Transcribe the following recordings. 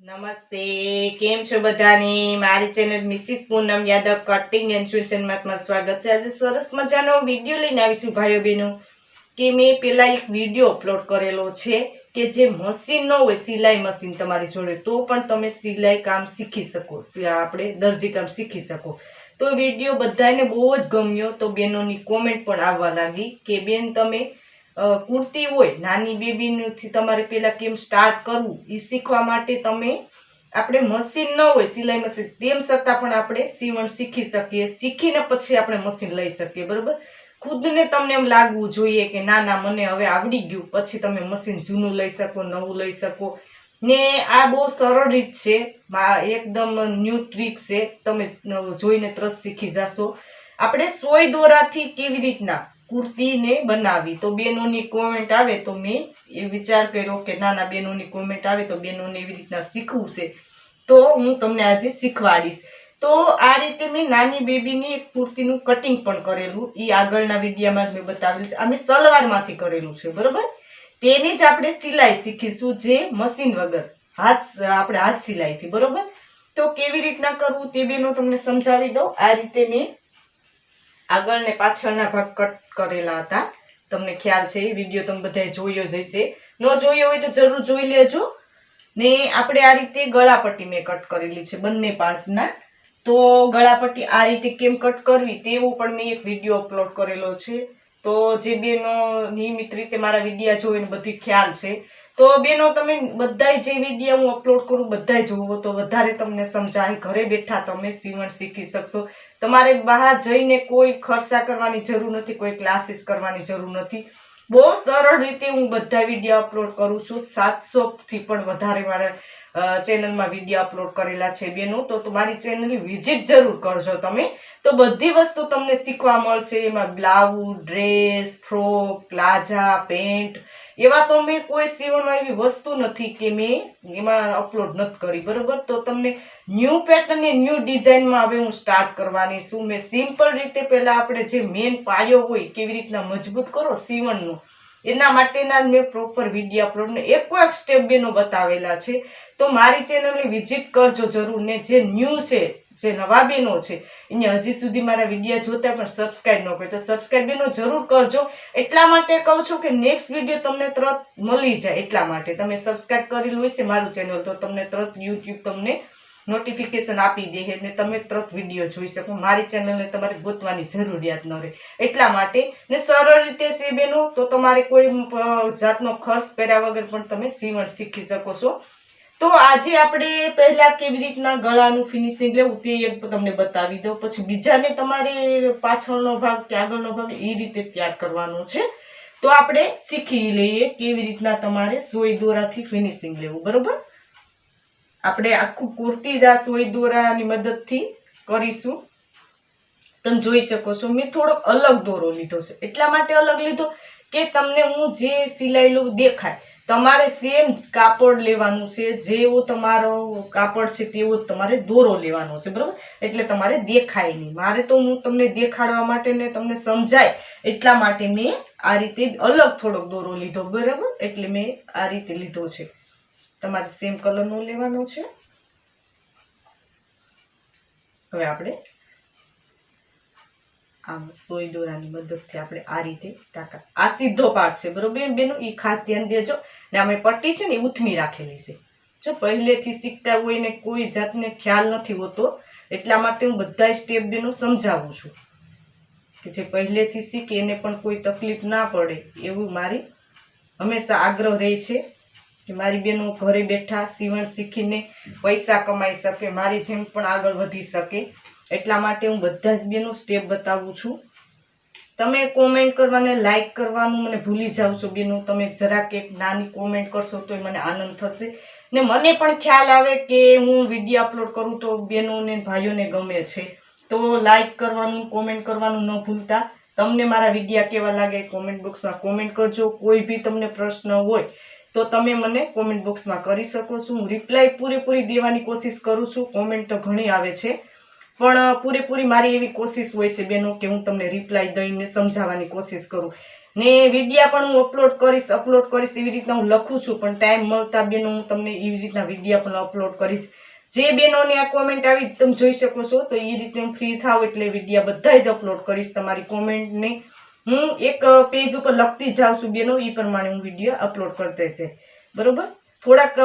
નમસ્તે, કેમ છો બધાની? મારી channel Mrs Poonam Yadav cutting and સ્વાગત છે. આજે સરસ મજાનો વીડિયો લઈને આવીશું ભાઈઓ બહેનો કે મેં પેલા એક વીડિયો અપલોડ કરેલો છે, કે જે મશીન ન હોય, સિલાઈ મશીન તમારી જોડે. તો પણ તમે સિલાઈ કામ શીખી શકો આપણે દરજી કામ શીખી શકો. તો વીડિયો બધાને બહુ જ ગમ્યો. તો બેનોની કોમેન્ટ પણ આવવા લાગી કે બેન તમે કુર્તી હોય, નાની બેબીથી તમારે પહેલાં કેમ સ્ટાર્ટ કરવું? એ શીખવા માટે તમે, આપણે મશીન ન હોય, સિલાઈ મશીન તેમ છતાં પણ આપણે સીવણ શીખી શકીએ. શીખીને પછી આપણે મશીન લઈ શકીએ, બરાબર? ખુદને તમને એમ લાગવું જોઈએ કે ના ના, મને હવે આવડી ગયું. પછી તમે મશીન જૂનું લઈ શકો, નવું લઈ શકો. ને આ બહુ સરળ રીત છે. એકદમ ન્યૂ ટ્રીક છે. તમે જોઈને ત્રસ શીખી જશો. આપણે સોય દોરાથી કેવી રીતના કુર્તીને બનાવી? તો બેનોની કોમેન્ટ આવે તો મેં એ વિચાર કર્યો કે નાના બેનોની કોમેન્ટ આવે તો બેનોને એવી રીતના શીખવું છે. તો હું તમને આજે શીખવાડીશ. તો આ રીતે મેં નાની બેબીની એક કુર્તીનું કટિંગ પણ કરેલું. એ આગળના વિડીયામાં જ મેં બતાવેલું છે. આ મેં સલવારમાંથી કરેલું છે. બરોબર? તેની જ આપણે સિલાઈ શીખીશું જે મશીન વગર. હાથ આપણે હાથ સિલાઈથી, બરોબર? તો કેવી રીતના કરવું તે બેનો તમને સમજાવી દઉં. આ રીતે મેં આગળ ને પાછળના ભાગ કટ કરેલા હતા. તમને ખ્યાલ છે વીડિયો તમે બધાએ જોયો જ હશે. ન જોયો હોય તો જરૂર જોઈ લેજો. ને આપણે આ રીતે ગળાપટ્ટી મેં કટ કરેલી છે બંને પાર્ટના. તો ગળાપટ્ટી આ રીતે કેમ કટ કરવી તેવો પણ મેં એક વીડિયો અપલોડ કરેલો છે. તો જે બેનો નિયમિત રીતે મારા વિડીયા જોવે ને બધી ખ્યાલ છે. તો બેનો તમે બધાય જે વિડીયા હું અપલોડ કરું બધાય જોવો તો વધારે તમને સમજાય. ઘરે બેઠા તમે સીવણ શીખી શકશો. તમારે બહાર જઈને કોઈ ખર્ચા કરવાની જરૂર નથી, કોઈ ક્લાસીસ કરવાની જરૂર નથી. બહુ સરળ રીતે હું બધા વીડિયો અપલોડ કરું છું. સાતસોથી પણ વધારે મારા ચેનલમાં વીડિયો અપલોડ કરેલા છે બેનું, તો તમારી ચેનલની વિઝિટ જરૂર કરજો તમે. તો બધી વસ્તુ તમને શીખવા મળશે. એમાં blouse dress frock palazzo pant એવા તો મેં કોઈ સીવણમાં એવી વસ્તુ નથી કે મેં એમાં અપલોડ નથી કરી, બરોબર? તો તમને ન્યૂ પેટર્ન ને ન્યૂ ડિઝાઇનમાં હવે હું સ્ટાર્ટ કરવાની છું. મેં સિમ્પલ રીતે પહેલાં આપણે જે મેન પાયો હોય કેવી રીતના મજબૂત કરો, સીવણનો. એના માટેના મેં પ્રોપર વીડિયો અપલોડ ને એકો સ્ટેપ બેનો બતાવેલા છે. તો મારી ચેનલની વિઝિટ કરજો જરૂર ને જે ન્યૂ છે, જે નવા બેનો છે એને હજી સુધી મારા વીડિયો જોતા પણ સબસ્ક્રાઈબ ન કરે તો સબસ્ક્રાઈબ બેનો જરૂર કરજો. એટલા માટે કહું છું કે નેક્સ્ટ વીડિયો તમને તરત મળી જાય એટલા માટે. તમે સબસ્ક્રાઈબ કરેલું હશે મારું ચેનલ તો તમને તરત યુટ્યુબ તમને નોટિફિકેશન આપી દે એટલે તમે તરત વીડિયો જોઈ શકો. મારી ચેનલને તમારે ગોતવાની જરૂરિયાત ન રહે. એટલા માટે ને સરળ રીતે છે તો તમારે કોઈ જાતનો ખર્ચ કર્યા વગર પણ તમે સીવણ શીખી શકો છો. તો આજે આપણે પહેલાં કેવી રીતના ગળાનું ફિનિશિંગ લેવું તે એક તમને બતાવી દઉં. પછી બીજાને તમારે પાછળનો ભાગ કે આગળનો ભાગ એ રીતે તૈયાર કરવાનો છે. તો આપણે શીખી લઈએ કેવી રીતના તમારે સોય દોરાથી ફિનિશિંગ લેવું. બરોબર? આપણે આખું કુર્તી આ સોય દોરાની મદદથી કરીશું. તમે જોઈ શકો છો, મેં થોડોક અલગ દોરો લીધો છે. એટલા માટે અલગ લીધો કે તમને હું જે સિલાઈ લઉં દેખાય. તમારે સેમ કાપડ લેવાનું છે, જેવો તમારો કાપડ છે તેવો તમારે દોરો લેવાનો છે, બરાબર? એટલે તમારે દેખાય નહીં. મારે તો હું તમને દેખાડવા માટે ને તમને સમજાય. એટલા માટે મેં આ રીતે અલગ થોડોક દોરો લીધો, બરાબર? એટલે મેં આ રીતે લીધો છે. તમારે સેમ કલરનો લેવાનો છે. હવે આપણે આમ સોય દોરાની મદદથી આપણે આ રીતે તાકાત આ સીધો પાર્ટ છે, બરોબર? બેનો એ ખાસ ધ્યાન દેજો. ને અમે પટ્ટી છે ને, એ ઉથમી રાખેલી છે. જો પહેલેથી શીખતા હોય ને કોઈ જાતને ખ્યાલ નથી હોતો, એટલા માટે હું બધા સ્ટેપ બેનો સમજાવું છું. કે જે પહેલેથી શીખે એને પણ કોઈ તકલીફ ના પડે, એવું મારી હંમેશા આગ્રહ રહે છે. કે મારી બહેનો ઘરે બેઠા સીવણ શીખીને પૈસા કમાઈ શકે, મારી જેમ પણ આગળ વધી શકે. એટલા માટે હું બધા જ બેનો સ્ટેપ બતાવું છું. તમે કોમેન્ટ કરવાને લાઈક કરવાનું મને ભૂલી જાઓ છો બેનો. તમે જરાક એક નાની કોમેન્ટ કરશો તો મને આનંદ થશે. ને મને પણ ખ્યાલ આવે કે હું વીડિયો અપલોડ કરું તો બહેનોને ભાઈઓને ગમે છે. તો લાઈક કરવાનું કોમેન્ટ કરવાનું ન ભૂલતા. તમને મારા વિડીયા કેવા લાગે કોમેન્ટ બોક્સમાં કોમેન્ટ કરજો. કોઈ બી તમને પ્રશ્ન હોય તો તમે મને કોમેન્ટ બોક્સમાં કરી શકો છો. હું રિપ્લાય પૂરેપૂરી દેવાની કોશિશ કરું છું. કોમેન્ટ તો ઘણી આવે છે. પણ પૂરેપૂરી મારી એવી કોશિશ હોય છે બેનો કે હું તમને રિપ્લાય દઈને સમજાવવાની કોશિશ કરું. ને વિડીયા પણ હું અપલોડ કરીશ અપલોડ કરીશ એવી રીતના હું લખું છું. પણ ટાઈમ મળતા બેનો હું તમને એવી રીતના વિડીયા પણ અપલોડ કરીશ. જે બેનોને આ કોમેન્ટ આવી તમે જોઈ શકો છો. તો એ રીતે હું ફ્રી થાવ એટલે વિડીયા બધા જ અપલોડ કરીશ તમારી કોમેન્ટને હું એક પેજ ઉપર લખતી જાઉં છું બેનો એ પ્રમાણે હું વીડિયો અપલોડ કરતી છે બરોબર? થોડાક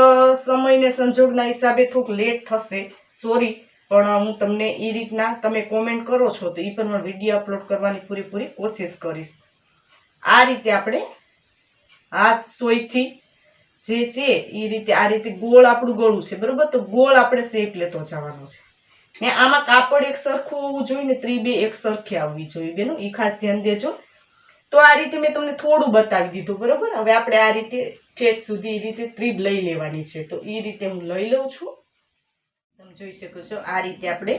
સમયને સંજોગના હિસાબે થોડુંક લેટ થશે. સોરી પણ હું તમને એ રીતના, તમે કોમેન્ટ કરો છો તો એ પ્રમાણે વીડિયો અપલોડ કરવાની પૂરેપૂરી કોશિશ કરીશ. આ રીતે આપણે હાથ સોયથી જે છે એ રીતે, આ રીતે ગોળ આપણું ગળું છે. બરાબર? તો ગોળ આપણે શેપ લેતો જવાનો છે. ને આમાં કાપડ એક સરખું હોવું જોઈએ ને ત્રીબે એક સરખી આવવી જોઈએ. બેનું એ ખાસ ધ્યાન દેજો. તો આ રીતે મેં તમને થોડું બતાવી દીધું, બરાબર? હવે આપણે આ રીતે ઠેઠ સુધી એ રીતે ત્રીબ લઈ લેવાની છે. તો એ રીતે હું લઈ લઉં છું. તમે જોઈ શકો છો, આ રીતે આપણે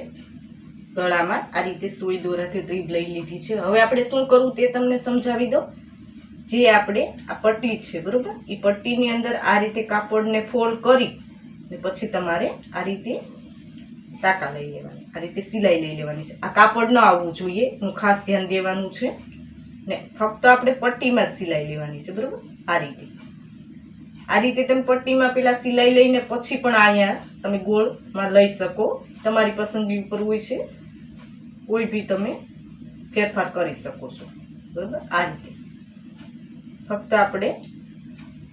ગળામાં આ રીતે સોય દોરાથી ત્રીબ લઈ લીધી છે. હવે આપણે શું કરવું તે તમને સમજાવી દો જે આપણે આ પટ્ટી છે, બરાબર? એ પટ્ટીની અંદર આ રીતે કાપડને ફોલ્ડ કરી ને પછી તમારે આ રીતે તાકા લઈ લેવાની, આ રીતે સિલાઈ લઈ લેવાની છે. આ કાપડ ન આવવું જોઈએ, હું ખાસ ધ્યાન દેવાનું છે. ને ફક્ત આપણે પટ્ટીમાં જ સિલાઈ લેવાની છે, બરોબર? આ રીતે. આ રીતે તમે પટ્ટીમાં પેલા સિલાઈ લઈને પછી પણ અહીંયા તમે ગોળમાં લઈ શકો. તમારી પસંદગી ઉપર હોય છે. કોઈ બી તમે ફેરફાર કરી શકો છો. બરોબર? આ રીતે. ફક્ત આપણે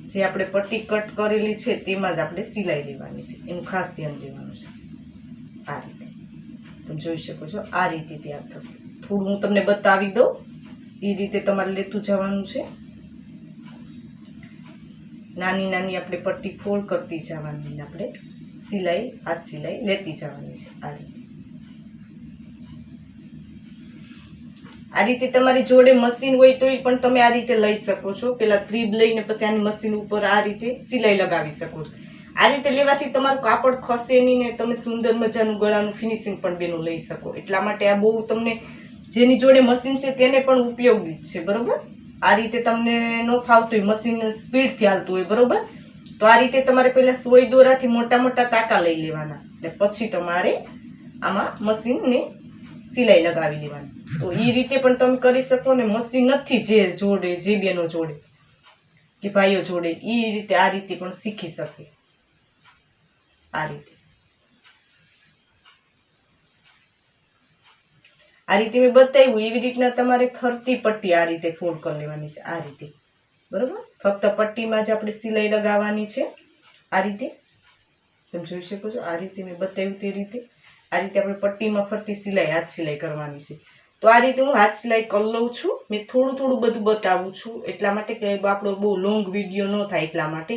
જે આપણે પટ્ટી કટ કરેલી છે, તેમાં જ આપણે સિલાઈ લેવાની છે. એનું ખાસ ધ્યાન દેવાનું છે. આ રીતે. તમે જોઈ શકો છો, આ રીતે તૈયાર થશે. થોડું હું તમને બતાવી દઉં. એ રીતે તમારે લેતું જવાનું છે. નાની નાની આપણે પટ્ટી ફોલ્ડ કરતી જવાની આપણે. સિલાઈ, હાથ સિલાઈ લેતી જવાની છે આ રીતે. આ રીતે તમારી જોડે મશીન હોય તોય પણ તમે આ રીતે લઈ શકો છો. પેલા ક્રીબ લઈને પછી આની મશીન ઉપર આ રીતે સિલાઈ લગાવી શકો છો. આ રીતે લેવાથી તમારું કાપડ ખસે નહીં ને તમે સુંદર મજાનું ગળાનું ફિનિશિંગ પણ બેનું લઈ શકો. એટલા માટે આ બહુ તમને જેની જોડે મશીન છે તેને પણ ઉપયોગી છે, બરોબર? આ રીતે તમને ન ફાવતું હોય મશીન સ્પીડથી હાલતું હોય, બરોબર? તો આ રીતે તમારે પહેલાં સોય દોરાથી મોટા મોટા તાકા લઈ લેવાના. ને પછી તમારે આમાં મશીનને સિલાઈ લગાવી લેવાની. તો એ રીતે પણ તમે કરી શકો ને મશીન નથી જે જોડે, જે બેનો જોડે, કે ભાઈઓ જોડે એ રીતે આ રીતે પણ શીખી શકે. આ રીતે. આ રીતે મેં બતાવ્યું, એવી રીતના તમારે ફરતી પટ્ટી આ રીતે ફોલ્ડ કરી લેવાની છે, આ રીતે. બરાબર? ફક્ત પટ્ટીમાં જ આપણે સિલાઈ લગાવવાની છે, આ રીતે. તમે જોઈ શકો છો, આ રીતે મેં બતાવ્યું તે રીતે. આ રીતે આપણે પટ્ટીમાં ફરતી સિલાઈ, હાથ સિલાઈ કરવાની છે. તો આ રીતે હું હાથ સિલાઈ કરી લઉં છું. મેં થોડું થોડું બધું બતાવું છું, એટલા માટે કે આપણો બહુ લોંગ વીડિયો ન થાય એટલા માટે.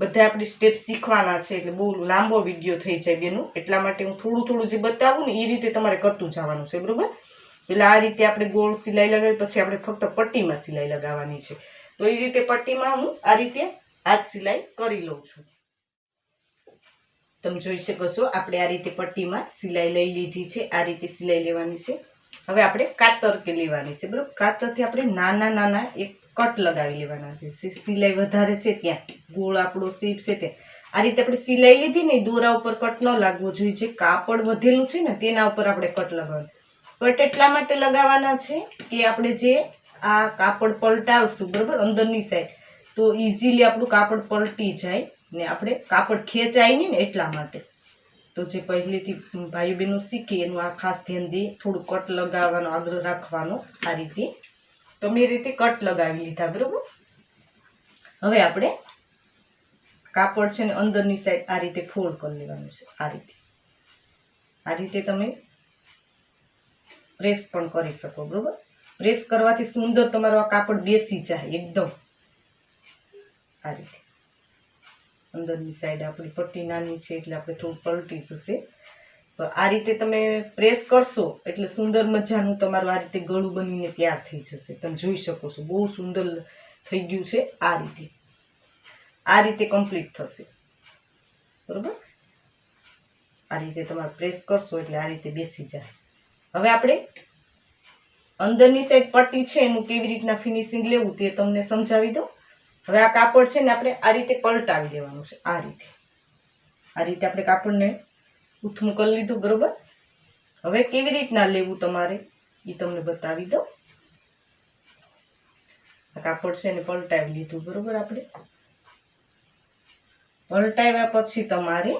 બધા આપણી સ્ટેપ શીખવાના છે એટલે બહુ લાંબો વીડિયો થઈ જાય બેનું. એટલા માટે હું થોડું થોડું જે બતાવું ને એ રીતે તમારે કરતું જવાનું છે, બરોબર? પેલા આ રીતે આપણે ગોળ સિલાઈ લગાવી, પછી આપણે ફક્ત પટ્ટીમાં સિલાઈ લગાવવાની છે. તો એ રીતે પટ્ટીમાં હું આ રીતે હાથ સિલાઈ કરી લઉં છું. તમે જોઈ શકો છો, આપણે આ રીતે પટ્ટીમાં સિલાઈ લઈ લીધી છે, આ રીતે સિલાઈ લેવાની છે. હવે આપણે કાતર કે લેવાની છે, બરાબર? કાતરથી આપણે નાના નાના એક કટ લગાવી લેવાના છે. સિલાઈ વધારે છે ત્યાં. ગોળ આપણો શેપ છે ત્યાં આ રીતે આપણે સિલાઈ લીધી ને દોરા ઉપર કટ ન લાગવો જોઈએ. જે કાપડ વધેલું છે ને તેના ઉપર આપણે કટ લગાવવાનું. કટ એટલા માટે લગાવવાના છે કે આપણે જે આ કાપડ પલટાવશું, બરાબર? અંદરની સાઈડ તો ઇઝીલી આપણું કાપડ પલટી જાય ને આપણે કાપડ ખેંચાય નહીં ને એટલા માટે. તો જે પહેલેથી ભાઈ બહેનો શીખે એનું આ ખાસ ધ્યાન દે. થોડું કટ લગાવવાનો, આગ્રહ રાખવાનો આ રીતે. તો મેં રીતે કટ લગાવી લીધા, બરાબર? હવે આપણે કાપડ છે ને અંદરની સાઈડ આ રીતે ફોલ્ડ કરી લેવાનું છે, આ રીતે. આ રીતે તમે પ્રેસ પણ કરી શકો, બરાબર? પ્રેસ કરવાથી સુંદર તમારો આ કાપડ બેસી જાય એકદમ. આ રીતે. અંદરની સાઈડ આપણી પટ્ટી નાની છે એટલે આપણે થોડું પલટી જશે. આ રીતે તમે પ્રેસ કરશો એટલે સુંદર મજાનું તમારું આ રીતે ગળું બનીને તૈયાર થઈ જશે. તમે જોઈ શકો છો, બહુ સુંદર થઈ ગયું છે આ રીતે. આ રીતે કમ્પ્લીટ થશે. બરોબર? આ રીતે તમારે પ્રેસ કરશો એટલે આ રીતે બેસી જાય. હવે આપણે અંદરની સાઈડ પટ્ટી છે, એનું કેવી રીતના ફિનિશિંગ લેવું તે તમને સમજાવી દઉં. હવે આ કાપડ છે ને આપણે આ રીતે પલટાવી દેવાનું છે, આ રીતે. આ રીતે આપણે કાપડને ઉથમું કરી લીધું, બરોબર? હવે કેવી રીતના લેવું તમારે? એ તમને બતાવી દઉં. આ કાપડ છે એને પલટાવી લીધું, બરોબર આપણે? પલટાવ્યા પછી તમારે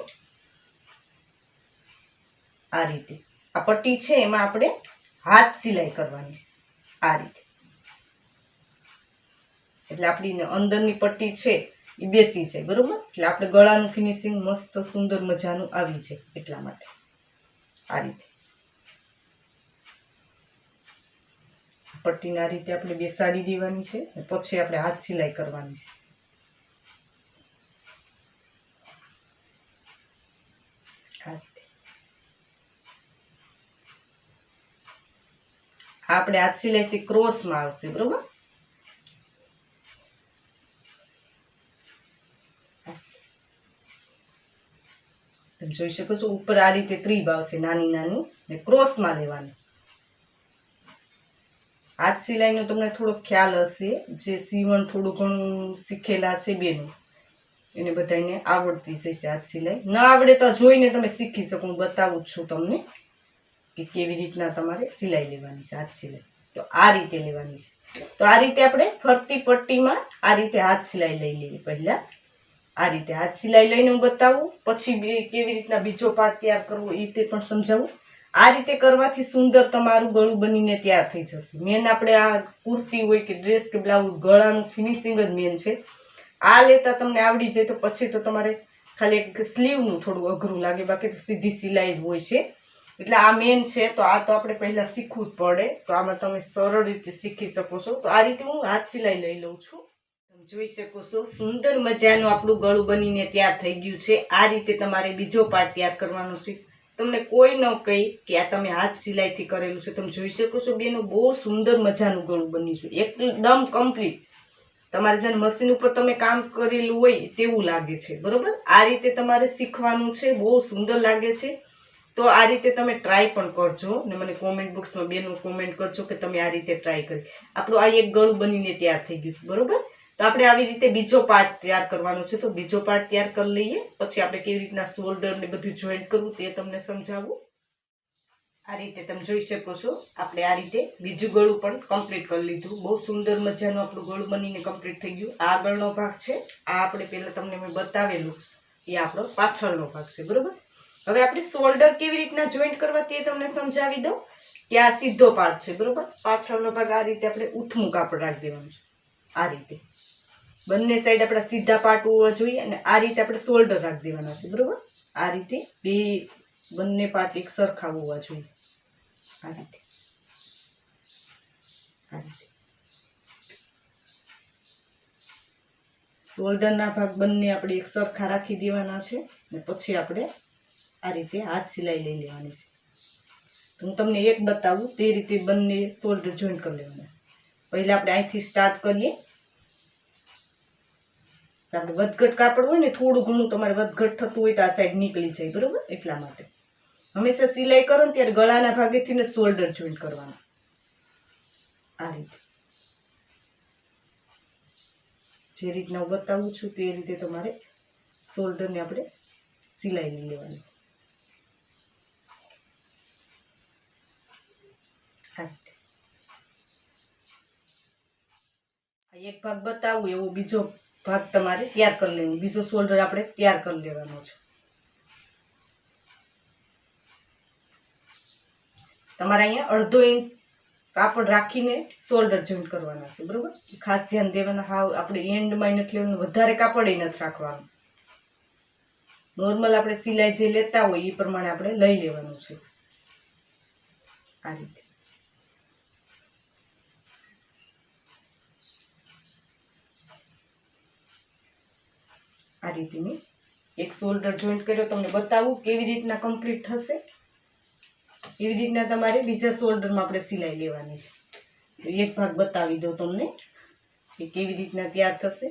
આ રીતે, આ પટ્ટી છે એમાં આપણે હાથ સિલાઈ કરવાની આ રીતે. એટલે આપણી અંદરની પટ્ટી છે એ બેસી જાય, બરોબર? એટલે આપણે ગળાનું ફિનિશિંગ મસ્ત સુંદર મજાનું આવી જાય એટલા માટે. આ રીતે. પટ્ટીને રીતે આપણે બેસાડી દેવાની છે પછી આપણે હાથ સિલાઈ કરવાની છે. આપણે હાથ સિલાઈ છે, ક્રોસમાં આવશે, બરોબર? જોઈ શકો છો, ઉપર આ રીતે ત્રીબ આવશે નાની નાની, ને ક્રોસમાં લેવાની. હાથ સિલાઈનો તમને થોડો ખ્યાલ હશે, જે સીવણ થોડું ઘણું શીખેલા છે બેનું. એને બધાને આવડતી જશે હાથ સિલાઈ. ન આવડે તો જોઈને તમે શીખી શકો, હું બતાવું છું તમને કે કેવી રીતના તમારે સિલાઈ લેવાની છે હાથ સિલાઈ. તો આ રીતે લેવાની છે. તો આ રીતે આપણે ફરતી પટ્ટીમાં આ રીતે હાથ સિલાઈ લઈ લેવી પહેલાં. આ રીતે હાથ સિલાઈ લઈને હું બતાવું, પછી કેવી રીતના બીજો પાર્ટ તૈયાર કરવો એ તે પણ સમજાવું. આ રીતે કરવાથી સુંદર તમારું ગળું બનીને તૈયાર થઈ જશે. મેન આપણે આ કુર્તી હોય કે ડ્રેસ કે બ્લાઉઝ ગળાનું ફિનિશિંગ જ મેન છે. આ લેતા તમને આવડી જાય તો પછી તો તમારે ખાલી એક સ્લીવનું થોડું અઘરું લાગે, બાકી તો સીધી સિલાઈ જ હોય છે. એટલે આ મેન છે, તો આ તો આપણે પહેલાં શીખવું જ પડે. તો આમાં તમે સરળ રીતે શીખી શકો છો. તો આ રીતે હું હાથ સિલાઈ લઈ લઉં છું. જોઈ શકો છો. સુંદર મજાનું આપણું ગળું બનીને તૈયાર થઈ ગયું છે. આ રીતે તમારે બીજો પાર્ટ તૈયાર કરવાનો છે. તમને કોઈ ન કહી કે આ તમે હાથ સિલાઈથી કરેલું છે. તમે જોઈ શકો છો બેનું બહુ સુંદર મજાનું ગળું બન્યું છે. એકદમ કમ્પ્લીટ તમારે જેને મશીન ઉપર તમે કામ કરેલું હોય તેવું લાગે છે. બરોબર? આ રીતે તમારે શીખવાનું છે. બહુ સુંદર લાગે છે. તો આ રીતે તમે ટ્રાય પણ કરજો. ને મને કોમેન્ટ બોક્સમાં બેનું કોમેન્ટ કરજો કે તમે આ રીતે ટ્રાય કરી. આપણું આ એક ગળું બનીને તૈયાર થઈ ગયું બરાબર? તો આપણે આવી રીતે બીજો પાર્ટ તૈયાર કરવાનો છે. તો બીજો પાર્ટ તૈયાર કરી લઈએ. પછી આપણે કેવી રીતના શોલ્ડર ને બધું જોઈન્ટ કરવું તે તમને સમજાવું. આ રીતે તમે જોઈ શકો છો. આપણે આ રીતે બીજું ગળું પણ કમ્પ્લીટ કરી લીધું. બહુ સુંદર મજાનું આપણું ગળું બનીને કમ્પ્લીટ થઈ ગયું. આ આગળનો ભાગ છે. આ આપણે પહેલાં તમને મેં બતાવેલું. એ આપણો પાછળનો ભાગ છે. બરાબર? હવે આપણે શોલ્ડર કેવી રીતના જોઈન્ટ કરવા તે તમને સમજાવી દઉં. કે આ સીધો પાર્ટ છે. બરોબર? પાછળનો ભાગ આ રીતે આપણે ઉથમું કાપડ રાખી દેવાનું છે. આ રીતે. બંને સાઈડ આપણા સીધા પાર્ટ હોવા જોઈએ અને આ રીતે આપણે શોલ્ડર રાખી દેવાના છે, બરોબર? આ રીતે બે બંને પાર્ટ એક સરખા હોવા જોઈએ. આ રીતે. આ રીતે. શોલ્ડરના ભાગ બંને આપણે એક સરખા રાખી દેવાના છે ને પછી આપણે આ રીતે હાથ સિલાઈ લઈ લેવાની છે. તો હું તમને એક બતાવું, તે રીતે બંને શોલ્ડર જોઈન્ટ કરી લેવાના. પહેલાં આપણે અહીંથી સ્ટાર્ટ કરીએ. આપણે વધઘટ કાપડ હોય ને થોડું ઘણું તમારે વધઘટ થતું હોય તો આ સાઈડ નીકળી જાય, બરોબર? એટલા માટે. હંમેશા સિલાઈ કરો ને ત્યારે ગળાના ભાગેથી ને શોલ્ડર જોઈન્ટ કરવાના. આ રીતે. જે રીતના હું બતાવું છું તે રીતે તમારે શોલ્ડરને આપણે સિલાઈ લઈ લેવાની. એક ભાગ બતાવું, એવો બીજો ભાગ તમારે તૈયાર કરી લેવું. બીજો શોલ્ડર આપણે તૈયાર કરી લેવાનો છે. તમારે અહીંયા અડધો ઇંચ કાપડ રાખીને શોલ્ડર જોઈન્ટ કરવાના છે, બરોબર? ખાસ ધ્યાન દેવાના હાવ આપણે એન્ડમાં નથી લેવાનું, વધારે કાપડ એ નથી રાખવાનું. નોર્મલ આપણે સિલાઈ જે લેતા હોય એ પ્રમાણે આપણે લઈ લેવાનું છે. આ રીતે. આ રીતની એક શોલ્ડર જોઈન્ટ કર્યો, તમને બતાવું કેવી રીતના કમ્પ્લીટ થશે. એવી રીતના તમારે બીજા શોલ્ડરમાં આપણે સિલાઈ લેવાની છે. એક ભાગ બતાવી દો તમને કે કેવી રીતના તૈયાર થશે.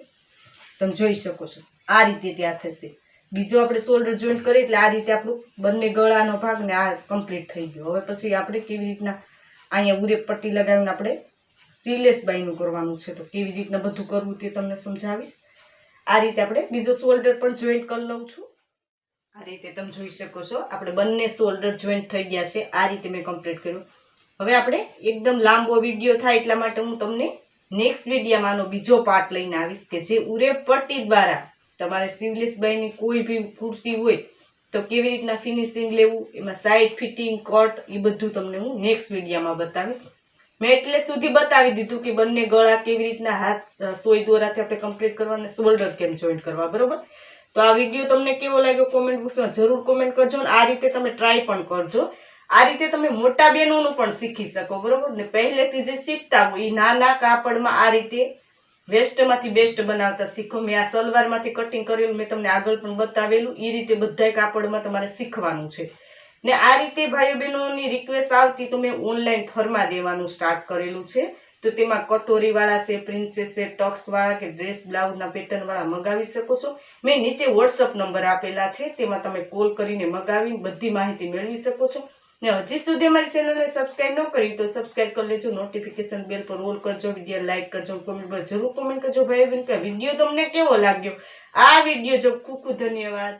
તમે જોઈ શકો છો, આ રીતે તૈયાર થશે. બીજો આપણે શોલ્ડર જોઈન્ટ કરીએ એટલે આ રીતે આપણું બંને ગળાનો ભાગ ને આ કમ્પ્લીટ થઈ ગયો. હવે પછી આપણે કેવી રીતના અહીંયા ઉરેક પટ્ટી લગાવીને આપણે સીલેસ બાઈનું કરવાનું છે. તો કેવી રીતના બધું કરવું તે તમને સમજાવીશ. આ રીતે આપણે બીજો શોલ્ડર પણ જોઈન્ટ કરી લઉં છું. આ રીતે તમે જોઈ શકો છો, આપણે બંને શોલ્ડર જોઈન્ટ થઈ ગયા છે. આ રીતે મેં કમ્પ્લીટ કર્યું. હવે આપણે એકદમ લાંબો વીડિયો થાય એટલા માટે હું તમને નેક્સ્ટ વિડીયોમાં આનો બીજો પાર્ટ લઈને આવીશ કે જે ઉરેપટ્ટી દ્વારા તમારે સિવલેસબાઈની કોઈ બી કુર્તી હોય તો કેવી રીતના ફિનિશિંગ લેવું, એમાં સાઈડ ફિટિંગ કટ એ બધું તમને હું નેક્સ્ટ વિડીયામાં બતાવીશ. મેં એટલે સુધી બતાવી દીધું કે બંને ગળા કેવી રીતના હાથ સોય દોરાથી આપણે કમ્પ્લીટ કરવા અને શોલ્ડર કેમ જોઈન્ટ કરવા, બરોબર? તો આ વીડિયો તમને કેવો લાગ્યો કોમેન્ટ બોક્સમાં જરૂર કોમેન્ટ કરજો અને આ રીતે તમે ટ્રાય પણ કરજો. આ રીતે તમે મોટા બહેનોનું પણ શીખી શકો, બરોબર? ને પહેલેથી જે શીખતા હોય એ નાના કાપડમાં આ રીતે વેસ્ટમાંથી બેસ્ટ બનાવતા શીખો. મેં આ સલવારમાંથી કટિંગ કરેલું મેં તમને આગળ પણ બતાવેલું. એ રીતે બધાય કાપડમાં તમારે શીખવાનું છે. ને આ રીતે ભાઈઓ બહેનોની રિક્વેસ્ટ આવતી તો મેં ઓનલાઈન ફરમા દેવાનું સ્ટાર્ટ કરેલું છે. તો તેમાં કટોરીવાળા છે પ્રિન્સેસ છે ટક્સવાળા કે ડ્રેસ બ્લાઉઝના પેટર્નવાળા મગાવી શકો છો. મેં નીચે વોટ્સઅપ નંબર આપેલા છે, તેમાં તમે કોલ કરીને મગાવીને બધી માહિતી મેળવી શકો છો. ને હજી સુધી અમારી ચેનલને સબસ્ક્રાઈબ ન કરી તો સબસ્ક્રાઈબ કરી લેજો નોટિફિકેશન બેલ પર રોલ કરજો વીડિયો લાઇક કરજો કોમેન્ટ પર જરૂર કોમેન્ટ કરજો. ભાઈ બહેન કે વીડિયો તમને કેવો લાગ્યો? આ વીડિયો જો ખૂબ ખૂબ ધન્યવાદ.